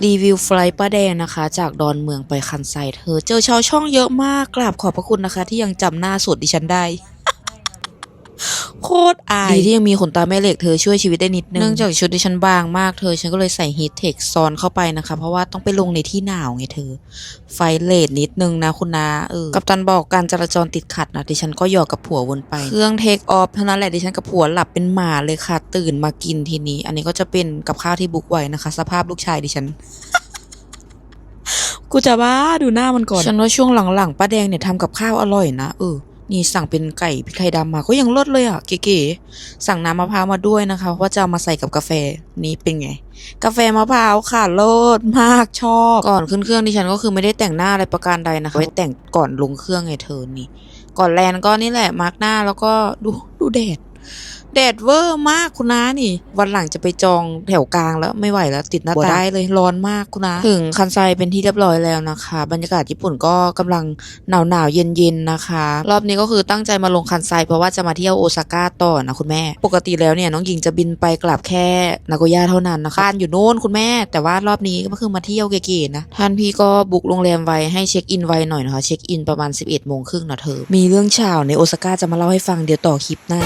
รีวิวไฟล์ป้าแดงนะคะ จากดอนเมืองไปคันไซเธอ เจอชาวช่องเยอะมากกราบขอบพระคุณนะคะ ที่ยังจำหน้าสดดิฉันได้ ตรอาย ดีที่ยังมีขนตาแม่เหล็กเธอช่วยชีวิตได้นิดนึง เนื่องจากชุดดิฉันบางมากเธอ ฉันก็เลยใส่ฮีทเทคซ้อนเข้าไปนะคะ เพราะว่าต้องไปลงในที่หนาวไงเธอ ไฟเลทนิดนึงนะคุณนาเออ กับตันบอกการจราจรติดขัดนะดิฉันก็หยอกกับผัววนไป เครื่องเทคออฟเท่านั้นแหละดิฉันกับผัวหลับเป็นหมาเลยค่ะ ตื่นมากินทีนี้ อันนี้ก็จะเป็นกับข้าวที่บุกไว้นะคะ สภาพลูกชายดิฉันกูจะบ้าดูหน้ามันก่อน ฉันว่าช่วงหลังๆป้าแดงเนี่ยทำกับข้าวอร่อยนะเออ นี่สั่งเป็นไก่พริกไทยดำมาก็ยังเลิศเลยอะ เก๋ๆสั่งน้ำมะพร้าวมาด้วยนะคะเพราะว่าจะเอามาใส่กับกาแฟนี่เป็นไง กาแฟมะพร้าวค่ะเลิศมากชอบก่อนขึ้นเครื่องดิฉันก็คือไม่ได้แต่งหน้าอะไรประการใดนะคะไว้แต่งก่อนลงเครื่องไงเธอนี่ ก่อนแลนก็นี่แหละมาร์กหน้าแล้วก็ดูดูแดด แดดเวอร์มากคุณน้านี่ วันหลังจะไปจองแถวกลางแล้วไม่ไหวแล้วติดหน้าตางได้เลยร้อนมากคุณน้าถึงคันไซเป็นที่เรียบร้อยแล้วนะคะ บรรยากาศญี่ปุ่นก็กำลังหนาวหนาวๆเย็นเย็นๆนะคะ รอบนี้ก็คือตั้งใจมาลงคันไซเพราะว่าจะมาเที่ยวโอซาก้าต่อนะคุณแม่ ปกติแล้วเนี่ยน้องหญิงจะบินไปกลับแค่นาโกย่าเท่านั้นนะคะบ้านอยู่โน่นคุณแม่ แต่ว่ารอบนี้ก็คือมาเที่ยวเก๋ๆนะท่านพี่ก็บุกโรงแรมไว้ให้เช็คอินไวหน่อยนะคะเช็คอินประมาณ 11โมงครึ่งนะเธอมีเรื่องเฉาวในโอซาก้าจะมาเล่าให้ฟังเดี๋ยวต่อคลิปหน้า